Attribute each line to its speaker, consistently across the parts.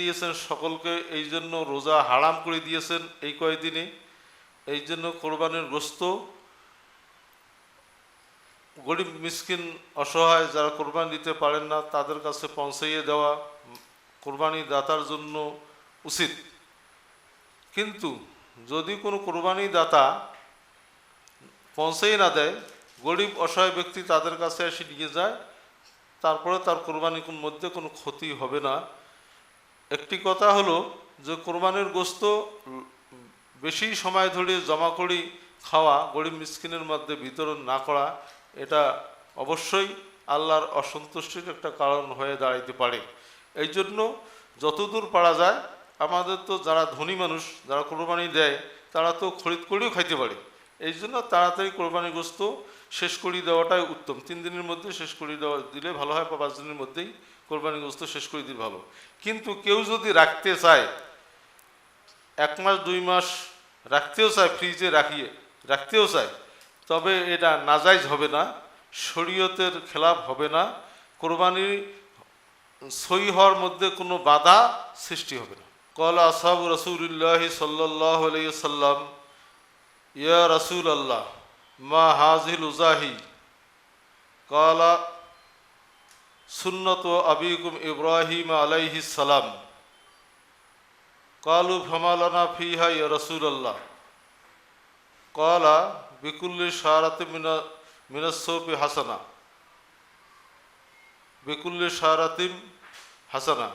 Speaker 1: দিয়েছেন, সকলকে এই জন্য রোজা হারাম করে দিয়েছেন এই কয়দিনে এই জন্য কোরবানির গোস্ত গরিব মিসকিন অসহায় যারা কোরবানি দিতে পারেন না, তাদের কাছে পৌঁছাইয়ে দেওয়া কোরবানি দাতার জন্য উচিত। কিন্তু যদি কোনো কোরবানি দাতা পৌঁছেই না দেয়, গরিব অসহায় ব্যক্তি তাদের কাছে এসে নিয়ে যায়, তারপরে তার কোরবানির মধ্যে কোনো ক্ষতি হবে না। একটি কথা হলো যে কোরবানির গোস্ত বেশি সময় ধরে জমা করি খাওয়া, গরিব মিসকিনের মধ্যে বিতরণ না করা, এটা অবশ্যই আল্লাহর অসন্তুষ্টির একটা কারণ হয়ে দাঁড়াইতে পারে। এই জন্য যতদূর পারা যায়, আমাদের তো যারা ধনী মানুষ, যারা কোরবানি দেয়, তারা তো খরিদ করেও খাইতে পারে। এই জন্য তাড়াতাড়ি কোরবানি গোস্ত শেষ করে দেওয়াটাই উত্তম। তিন দিনের মধ্যে শেষ করে দেওয়া দিলে ভালো হয়, বা পাঁচ দিনের মধ্যেই কোরবানি গোস্ত শেষ করে দিলে ভালো। কিন্তু কেউ যদি রাখতে চায়, এক মাস, দুই মাস রাখতেও চায় ফ্রিজে রাখিয়ে, রাখতেও চায়, তবে এটা নাজাইজ হবে না, শরীয়তের খেলাফ হবে না, কোরবানি সই হওয়ার মধ্যে কোনো বাধা সৃষ্টি হবে না। কলা আসাব রসুল্লাহ সাল্লাহ সাল্লাম, ইয়া রসুল আল্লাহ মা হাজিল উজাহি, কলা সুন্নত আবিকুম ইব্রাহিম আলাইহি সালাম। কালু ফমালানা ফিহা ইয়া রসুলাল্লাহ। কলা বিকুল্লি সারাতে মিনা হাসানা। বিকুল্লি সারাতিম হাসানা।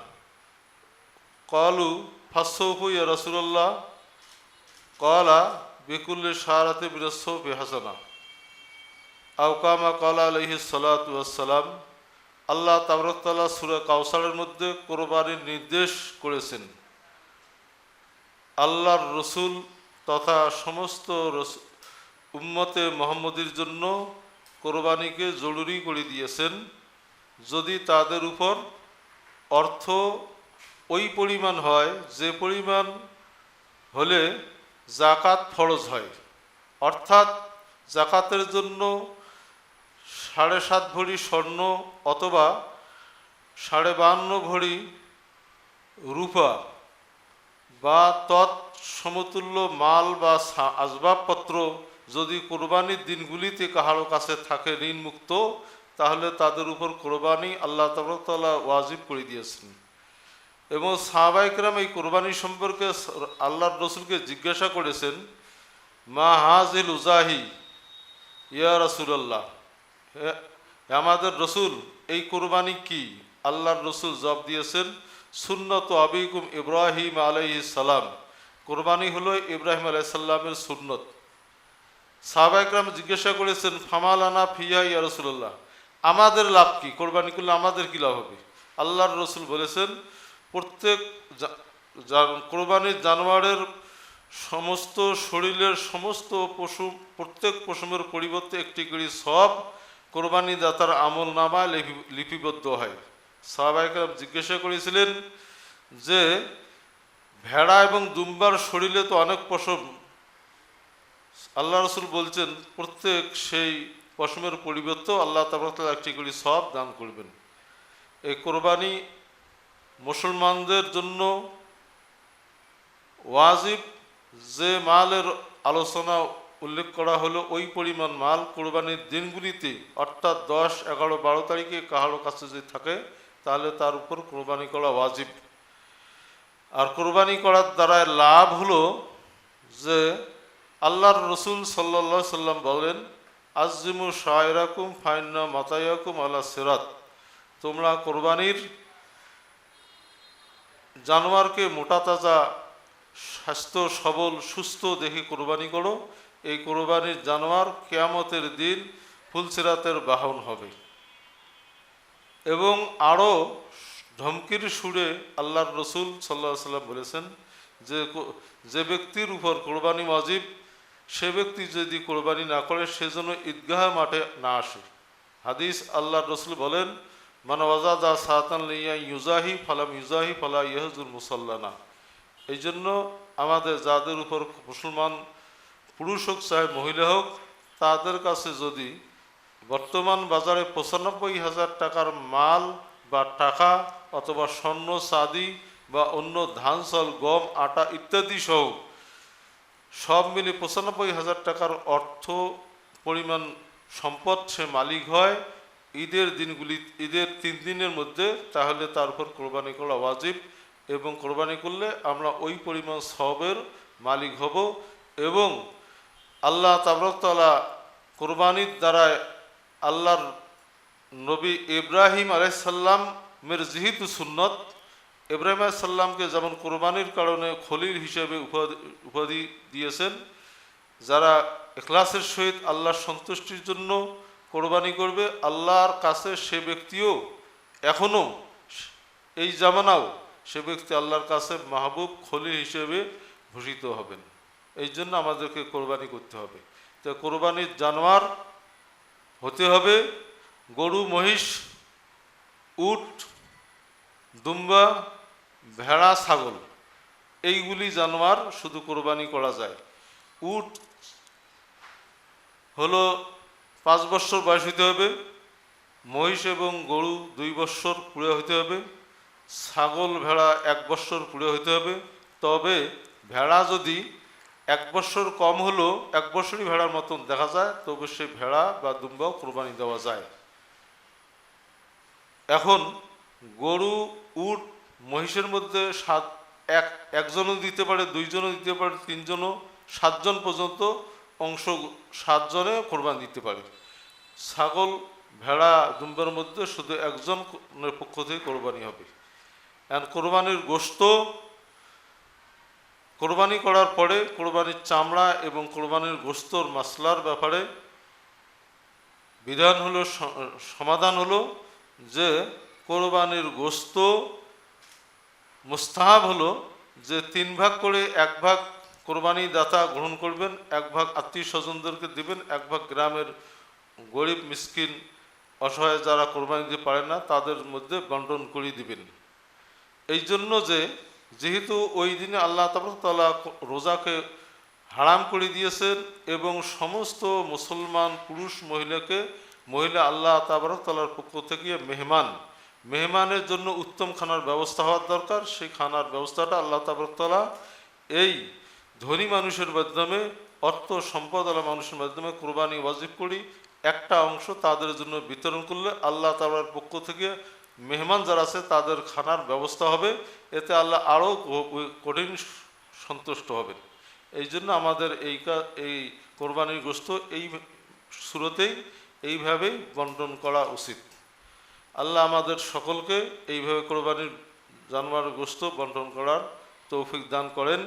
Speaker 1: কলু ফাসৌফু ইয়া রসুল্লাহ কলা বিকুল্লি সারাতে মিনাসৌপি হাসানা। আউকামা কলা আলহি সালাতাম আল্লাহ তাবরকতাল্লাহ সুরা কাউসারের মধ্যে কোরবানির নির্দেশ করেছেন। আল্লাহর রসুল তথা সমস্ত উম্মতে মোহাম্মদের জন্য কোরবানিকে জরুরি করে দিয়েছেন। যদি তাদের উপর অর্থ ওই পরিমাণ হয়, যে পরিমাণ হলে জাকাত ফরজ হয়। অর্থাৎ জাকাতের জন্য সাড়ে সাত ভরি স্বর্ণ অথবা সাড়ে বান্ন ভরি রূপা বা তৎ সমতুল্য মাল বা আসবাবপত্র যদি কোরবানির দিনগুলিতে কাহারো কাছে থাকে ঋণমুক্ত, তাহলে তাদের উপর কোরবানি আল্লাহ তালা ওয়াজিব করে দিয়েছেন। এবং সাহাবাইকরাম এই কোরবানি সম্পর্কে আল্লাহর রসুলকে জিজ্ঞাসা করেছেন, মা হাজিল উজাহি? ইয়া রসুলাল্লাহ। হে আমাদের রসুল, এই কোরবানি কি? আল্লাহর রসুল জবাব দিয়েছেন, সুন্নত আবিকুম ইব্রাহিম আলাইহি সালাম। কোরবানি হলো ইব্রাহিম আলাই সাল্লামের সুন্নত। সাহাবাইকরাম জিজ্ঞাসা করেছেন, ফামালানা ফিয়া ইয়া রসুল্লাহ আমাদের লাভ কি? কোরবানি করলে আমাদের কি লাভ হবে? আল্লাহর রসুল বলেছেন, প্রত্যেক কোরবানির জানোয়ারের সমস্ত শরীরের সমস্ত পশু, প্রত্যেক পশুমের পরিবর্তে একটি করে সব কোরবানি দাতার আমল লিপি- লিপিবদ্ধ হয়। সাহাবাইকরাম জিজ্ঞাসা করেছিলেন যে, ভেড়া এবং দুম্বার শরীরে তো অনেক পশম। আল্লাহ রসুল বলছেন, প্রত্যেক সেই পশমের পরিবর্তে আল্লাহ তাবরতাল একটি করে সব দান করবেন। এই কোরবানি মুসলমানদের জন্য ওয়াজিব। যে মালের আলোচনা উল্লেখ করা হলো, ওই পরিমাণ মাল কোরবানির দিনগুলিতে, অর্থাৎ দশ, এগারো, বারো তারিখে কাহারো কাছে যদি থাকে, তাহলে তার উপর কোরবানি করা ওয়াজিব। আর কোরবানি করার দ্বারা লাভ হলো যে, আল্লাহর রসুল সাল্লা সাল্লাম বলেন আজিমু শায়রাকুম ফাইন্না মাতায়াকুম আল্লাহ সেরাত। তোমরা কোরবানির জানোয়ারকে মোটা তাজা, স্বাস্থ্য সবল, সুস্থ দেখে কোরবানি করো এই কোরবানির জানোয়ার কেয়ামতের দিন ফুলসিরাতের বাহন হবে। এবং আরও ধমকির সুরে আল্লাহর রসুল সাল্লাহ সাল্লাম বলেছেন যে যে ব্যক্তির উপর কোরবানি মজিব সে ব্যক্তি যদি কোরবানি না করে সেজন্য ঈদগাহ মাঠে না আসে। হাদিস আল্লাহর রসুল বলেন মানে ওয়াজাদা সাতান লিয়া ইউজাহি ফালাম ইউজাহি ফালা ইহজুল মুসাল্লানা। এই জন্য আমাদের যাদের উপর মুসলমান পুরুষ হোক চাহে মহিলা হোক, তাদের কাছে যদি বর্তমান বাজারে পঁচানব্বই হাজার টাকার মাল বা টাকা অথবা স্বর্ণ চাঁদি বা অন্য ধান, চাল, গম, আটা ইত্যাদি সহ সব মিলে পঁচানব্বই হাজার টাকার অর্থ পরিমাণ সম্পদ সে মালিক হয়। ঈদের দিনগুলি, ঈদের তিন দিনের মধ্যে তাহলে তার উপর কোরবানি করা ওয়াজিব এবং কোরবানি করলে আমরা ওই পরিমাণ সবের মালিক হব এবং আল্লাহ তাবরকতলা কোরবানির দ্বারায় আল্লাহর নবী ইব্রাহিম আলাইসাল্লামের যেহেতু সুন্নত, ইব্রাহিম আলাইসাল্লামকে যেমন কোরবানির কারণে খলিল হিসেবে উপাধি উপাধি দিয়েছেন, যারা এখলাসের সহিত আল্লাহর সন্তুষ্টির জন্য কোরবানি করবে, আল্লাহর কাছে সে ব্যক্তিও এখনও এই জামানাও সে ব্যক্তি আল্লাহর কাছে মাহবুব খলিল হিসেবে ভূষিত হবেন। এই জন্য আমাদেরকে কোরবানি করতে হবে। তো কোরবানির জানোয়ার হতে হবে গরু, মহিষ, উট, দুম্বা, ভেড়া, ছাগল। এইগুলি জানোয়ার শুধু কোরবানি করা যায়। উট হলো পাঁচ বছর বয়স হতে হবে, মহিষ এবং গরু দুই বছর পুড়ে হতে হবে, ছাগল, ভেড়া এক বছর পুড়ে হতে হবে। তবে ভেড়া যদি এক বছর কম হলো এক বছরই ভেড়ার মতন দেখা যায় তবে সে ভেড়া বা দুম্বাও কোরবানি দেওয়া যায়। এখন গরু, উট, মহিষের মধ্যে সাত, এক, একজনও দিতে পারে, দুইজনও দিতে পারে, তিনজনও, সাতজন পর্যন্ত অংশ সাতজনে কোরবান দিতে পারে। ছাগল, ভেড়া, দুম্বার মধ্যে শুধু একজনের পক্ষ থেকে কোরবানি হবে। এখন কোরবানির গোস্ত কোরবানি করার পরে কোরবানির চামড়া এবং কোরবানির গোস্তর মাসলার ব্যাপারে বিধান হলো, সমাধান হলো যে কোরবানির গোস্ত মুস্তাহাব হলো যে তিন ভাগ করে এক ভাগ কোরবানি দাতা গ্রহণ করবেন, এক ভাগ আত্মীয় স্বজনদেরকে দিবেন, এক ভাগ গ্রামের গরিব, মিসকিন, অসহায় যারা কোরবানি দিতে পারে না, তাদের মধ্যে বন্টন করে দিবেন। এই জন্য যে যেহেতু ওই দিনে আল্লাহ তালা রোজাকে হারাম করে দিয়েছেন এবং সমস্ত মুসলমান পুরুষ মহিলাকে, মহিলা আল্লাহ তালার পক্ষ থেকে মেহমান, মেহমানের জন্য উত্তম খানার ব্যবস্থা হওয়ার দরকার। সেই খানার ব্যবস্থাটা আল্লাহ তালা এই ধনী মানুষের মাধ্যমে, অর্থ সম্পদ সম্পদওয়ালা মানুষের মাধ্যমে কোরবানি ওয়াজিব করি। একটা অংশ তাদের জন্য বিতরণ করলে আল্লাহ তালার পক্ষ থেকে মেহমান যারা আছে, তাদের খানার ব্যবস্থা হবে। এতে আল্লাহ আরও কঠিন সন্তুষ্ট হবেন। এই জন্য আমাদের এই এই কোরবানির গোস্ত এই সুরতেই এইভাবেই বন্টন করা উচিত। আল্লাহ আমাদের সকলকে এইভাবে কোরবানির জানোয়ার গোস্ত বন্টন করার তৌফিক দান করেন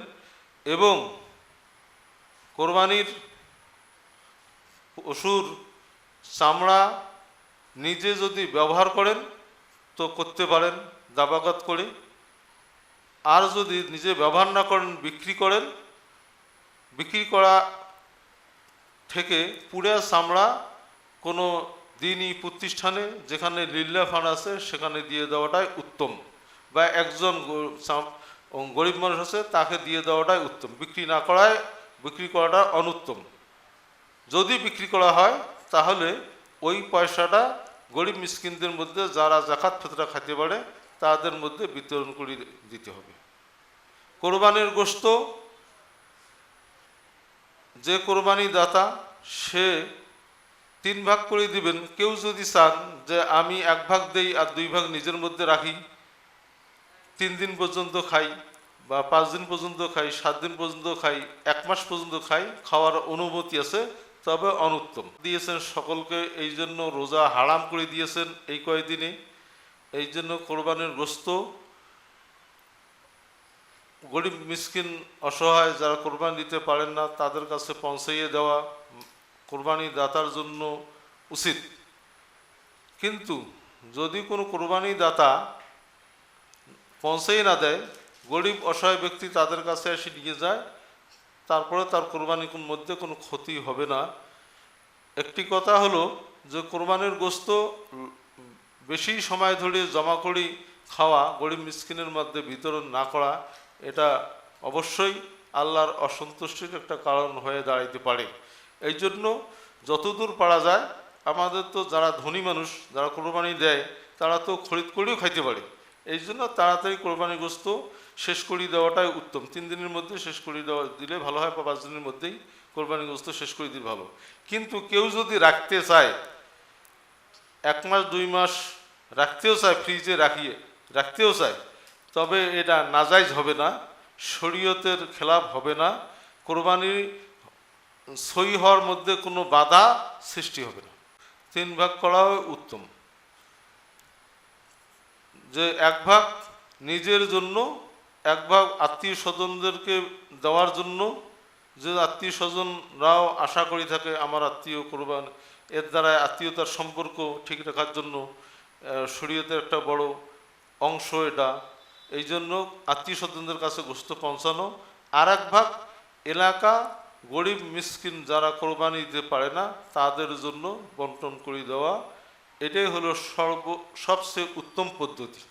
Speaker 1: এবং কোরবানির পশুর চামড়া নিজে যদি ব্যবহার করেন তো করতে পারেন, দাবাগত করে। আর যদি নিজে ব্যবহার না করেন, বিক্রি করেন, বিক্রি করা থেকে পুরা চামড়া কোনো দিনই প্রতিষ্ঠানে যেখানে লিল্লা ফান্ড আছে, সেখানে দিয়ে দেওয়াটাই উত্তম। বা একজন গরিব মানুষ আছে, তাকে দিয়ে দেওয়াটাই উত্তম। বিক্রি না করায় বিক্রি করাটা অনুত্তম। যদি বিক্রি করা হয়, তাহলে ওই পয়সাটা গরিব মিসকিনদের মধ্যে যারা জাকাত ফেতরা খাইতে পারে, তাদের মধ্যে বিতরণ করে দিতে হবে। কোরবানির গোস্ত যে কোরবানি দাতা, সে তিন ভাগ করে দিবেন। কেউ যদি চান যে আমি এক ভাগ দেই আর দুই ভাগ নিজের মধ্যে রাখি, তিন দিন পর্যন্ত খাই বা পাঁচ দিন পর্যন্ত খাই, সাত দিন পর্যন্ত খাই, এক মাস পর্যন্ত খাই, খাওয়ার অনুমতি আছে তবে অনুত্তম। দিয়েছেন সকলকে, এই জন্য রোজা হারাম করে দিয়েছেন এই কয়েকদিনে। এই জন্য কোরবানির গোস্ত গরিব মিসকিন অসহায় যারা কোরবানি দিতে পারেন না, তাদের কাছে পৌঁছাইয়ে দেওয়া কোরবানি দাতার জন্য উচিত। কিন্তু যদি কোনো কোরবানি দাতা পৌঁছেই না দেয়, গরিব অসহায় ব্যক্তি তাদের কাছে এসে নিয়ে যায় তারপরে তার কোরবানির মধ্যে কোনো ক্ষতি হবে না। একটি কথা হলো যে কোরবানির গোস্ত বেশি সময় ধরে জমা করি খাওয়া, গরিব মিসকিনের মধ্যে বিতরণ না করা, এটা অবশ্যই আল্লাহর অসন্তুষ্টির একটা কারণ হয়ে দাঁড়াইতে পারে। এই জন্য যতদূর পারা যায়, আমাদের তো যারা ধনী মানুষ, যারা কোরবানি দেয়, তারা তো খরিদ করেও খাইতে পারে। এই জন্য তাড়াতাড়ি কোরবানি গোস্ত শেষ করিয়ে দেওয়াটাই উত্তম। তিন দিনের মধ্যে শেষ করিয়ে দেওয়া দিলে ভালো হয়, বা পাঁচ দিনের মধ্যেই কোরবানি গোস্ত শেষ করে দিলে ভালো। কিন্তু কেউ যদি রাখতে চায়, এক মাস, দুই মাস রাখতেও চায়, ফ্রিজে রাখিয়ে, রাখতেও চায়, তবে এটা নাজাইজ হবে না, শরীয়তের খেলাফ হবে না, কোরবানি সই হওয়ার মধ্যে কোনো বাধা সৃষ্টি হবে না। তিন ভাগ করাও উত্তম। যে এক ভাগ নিজের জন্য, এক ভাগ আত্মীয় স্বজনদেরকে দেওয়ার জন্য, যে আত্মীয় স্বজনরাও আশা করি থাকে আমার আত্মীয় কোরবান, এর দ্বারা আত্মীয়তার সম্পর্ক ঠিক রাখার জন্য শরীয়তের একটা বড় অংশ এটা। এই জন্য আত্মীয় স্বজনদের কাছে গোস্ত পৌঁছানো। আর এক ভাগ এলাকা গরিব মিসকিন যারা কোরবানি দিতে পারে না, তাদের জন্য বন্টন করে দেওয়া। এটাই হলো সর্ব সবচেয়ে উত্তম পদ্ধতি।